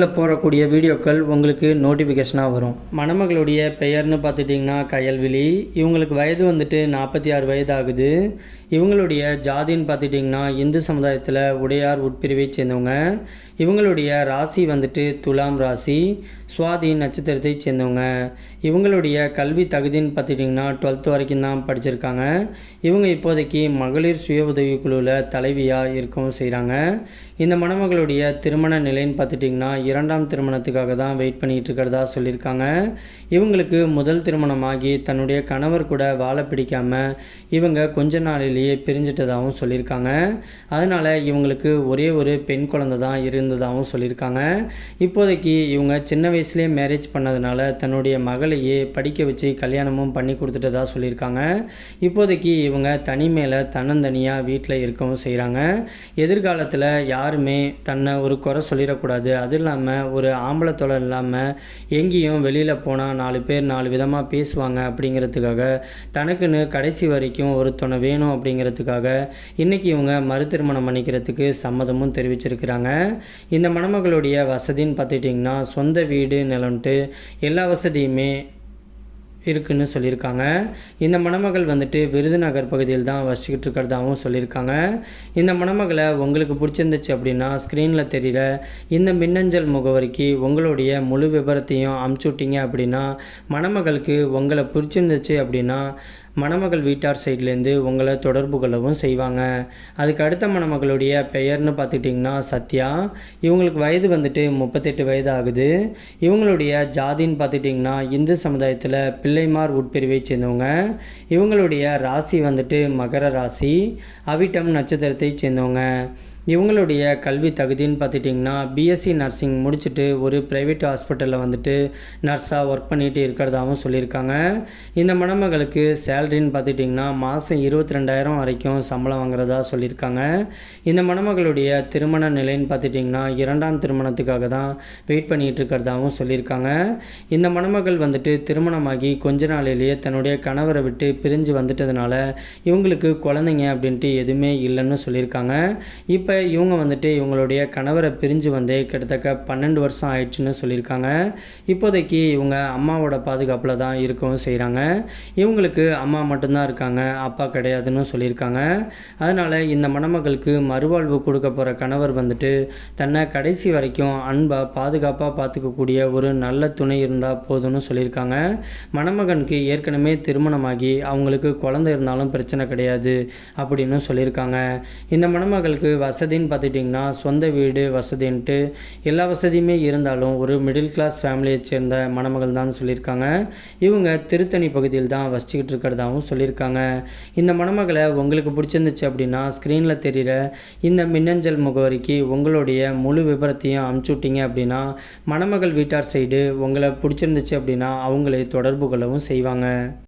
சேனலில் போடக்கூடிய வீடியோக்கள் உங்களுக்கு நோட்டிஃபிகேஷனாக வரும். மணமகளுடைய பெயர்னு பார்த்துட்டிங்கன்னா கயல்விழி. இவங்களுக்கு வயது வந்துட்டு நாற்பத்தி ஆறு வயது ஆகுது இவங்களுடைய ஜாதின்னு பார்த்துட்டிங்கன்னா இந்து சமுதாயத்தில் உடையார் உட்பிரிவை சேர்ந்தவங்க. இவங்களுடைய ராசி வந்துட்டு துலாம் ராசி சுவாதி நட்சத்திரத்தை சேர்ந்தவங்க. இவங்களுடைய கல்வி தகுதின்னு பார்த்துட்டிங்கன்னா டுவெல்த் வரைக்கும் தான் படிச்சிருக்காங்க. இவங்க இப்போதைக்கு மகளிர் சுய உதவி குழுவில் தலைவியாக இருக்கவும் செய்கிறாங்க இந்த மணமகளுடைய திருமண நிலைன்னு பார்த்துட்டிங்கன்னா இரண்டாம் திருமணத்துக்காக தான் வெயிட் பண்ணிகிட்டு இருக்கிறதா சொல்லியிருக்காங்க. இவங்களுக்கு முதல் திருமணமாகி தன்னுடைய கணவர் கூட வாழ பிடிக்காமல் இவங்க கொஞ்ச நாளிலேயே பிரிஞ்சிட்டதாகவும் சொல்லியிருக்காங்க. அதனால் இவங்களுக்கு ஒரே ஒரு பெண் குழந்தை தான் இருந்ததாகவும் சொல்லியிருக்காங்க. இப்போதைக்கு இவங்க சின்ன வயசுலேயே மேரேஜ் பண்ணதுனால தன்னுடைய மகளையே படிக்க வச்சு கல்யாணமும் பண்ணி கொடுத்துட்டதா சொல்லியிருக்காங்க. இப்போதைக்கு இவங்க தனிமையில் தன்னந்தனியாக வீட்டில் இருக்கவும் செய்கிறாங்க எதிர்காலத்தில் யாருமே தன்னை ஒரு குறை சொல்லிடக்கூடாது. அது இல்லாமல் ஒரு ஆம்பளை தொலை இல்லாமல் எங்கேயும் வெளியில் போனால் நாலு பேர் நாலு விதமாக பேசுவாங்க அப்படிங்கிறதுக்காக தனக்குன்னு கடைசி வரைக்கும் ஒரு துணை வேணும் அப்படிங்கிறதுக்காக இன்றைக்கி இவங்க மறு திருமணம் பண்ணிக்கிறதுக்கு சம்மதமும் தெரிவிச்சிருக்கிறாங்க. இந்த மணமகளுடைய வசதின்னு பார்த்துட்டிங்கன்னா சொந்த வீடு நிலம்ட்டு எல்லா வசதியுமே இருக்குன்னு சொல்லியிருக்காங்க. இந்த மணமகள் வந்துட்டு விருதுநகர் பகுதியில் தான் வசிக்கிட்டு இருக்கிறதாகவும் சொல்லியிருக்காங்க. இந்த மணமகளை உங்களுக்கு பிடிச்சிருந்துச்சு அப்படின்னா ஸ்க்ரீனில் தெரியல இந்த மின்னஞ்சல் முகவரிக்கு உங்களுடைய முழு விவரத்தையும் அமுச்சு விட்டீங்க அப்படின்னா மணமகளுக்கு உங்களை பிடிச்சிருந்துச்சு அப்படின்னா மணமகள் வீட்டார் சைட்லேருந்து உங்களை தொடர்பு கொள்ளவும் செய்வாங்க. அதுக்கு அடுத்த மணமகளுடைய பெயர்னு பார்த்துக்கிட்டிங்கன்னா சத்யா. இவங்களுக்கு வயது வந்துட்டு முப்பத்தெட்டு வயது ஆகுது. இவங்களுடைய ஜாதின்னு பார்த்துட்டிங்கன்னா இந்து சமுதாயத்தில் பிள்ளைமார் உட்பிரிவை சேர்ந்தவங்க. இவங்களுடைய ராசி வந்துட்டு மகர ராசி அவிட்டம் நட்சத்திரத்தை சேர்ந்தவங்க. இவங்களுடைய கல்வி தகுதின்னு பார்த்துட்டிங்கன்னா பிஎஸ்சி நர்சிங் முடிச்சுட்டு ஒரு ப்ரைவேட் ஹாஸ்பிட்டலில் வந்துட்டு நர்ஸாக ஒர்க் பண்ணிட்டு இருக்கிறதாகவும் சொல்லியிருக்காங்க. இந்த மணமகளுக்கு சே சேலரின்னு பார்த்துட்டிங்கன்னா மாதம் இருபத்தி ரெண்டாயிரம் வரைக்கும் சம்பளம் வாங்குறதா சொல்லியிருக்காங்க. இந்த மணமகளுடைய திருமண நிலைன்னு பார்த்துட்டிங்கன்னா இரண்டாம் திருமணத்துக்காக தான் வெயிட் பண்ணிகிட்டு இருக்கிறதாகவும் சொல்லியிருக்காங்க. இந்த மணமகள் வந்துட்டு திருமணமாகி கொஞ்ச நாளிலேயே தன்னுடைய கணவரை விட்டு பிரிஞ்சு வந்துட்டதுனால இவங்களுக்கு குழந்தைங்க அப்படின்ட்டு எதுவுமே இல்லைன்னு சொல்லியிருக்காங்க. இப்போ இவங்க வந்துட்டு இவங்களுடைய கணவரை பிரிஞ்சு வந்தே கிட்டத்தட்ட பன்னெண்டு வருஷம் ஆயிடுச்சுன்னு சொல்லியிருக்காங்க. இப்போதைக்கு இவங்க அம்மாவோட பாதுகாப்பில் தான் இருக்கவும் செய்கிறாங்க இவங்களுக்கு அம்மா அம்மா மட்டும்தான் இருக்காங்க அப்பா கிடையாதுன்னு சொல்லியிருக்காங்க. அதனால் இந்த மணமகளுக்கு மறுவாழ்வு கொடுக்க போகிற கணவர் வந்துட்டு தன்னை கடைசி வரைக்கும் அன்பாக பாதுகாப்பாக பார்த்துக்கக்கூடிய ஒரு நல்ல துணை இருந்தால் போதும்னு சொல்லியிருக்காங்க. மணமகனுக்கு ஏற்கனவே திருமணமாகி அவங்களுக்கு குழந்தை இருந்தாலும் பிரச்சனை கிடையாது அப்படின்னு சொல்லியிருக்காங்க. இந்த மணமகளுக்கு வசதின்னு பார்த்துட்டிங்கன்னா சொந்த வீடு வசதின்ட்டு எல்லா வசதியுமே இருந்தாலும் ஒரு மிடில் கிளாஸ் ஃபேமிலியை சேர்ந்த மணமகள் தான் சொல்லியிருக்காங்க. இவங்க திருத்தணி பகுதியில் தான் வசிச்சுக்கிட்டு இருக்கிறதாகவும் சொல்லியிருக்காங்க. இந்த மணமகளை உங்களுக்கு பிடிச்சிருந்துச்சு அப்படின்னா ஸ்க்ரீனில் தெரிகிற இந்த மின்னஞ்சல் முகவரிக்கு உங்களுடைய முழு விபரத்தையும் அமுச்சு விட்டீங்க அப்படின்னா மணமகள் வீட்டார் சைடு உங்களை பிடிச்சிருந்துச்சு அப்படின்னா அவங்களே தொடர்பு கொள்ளவும் செய்வாங்க.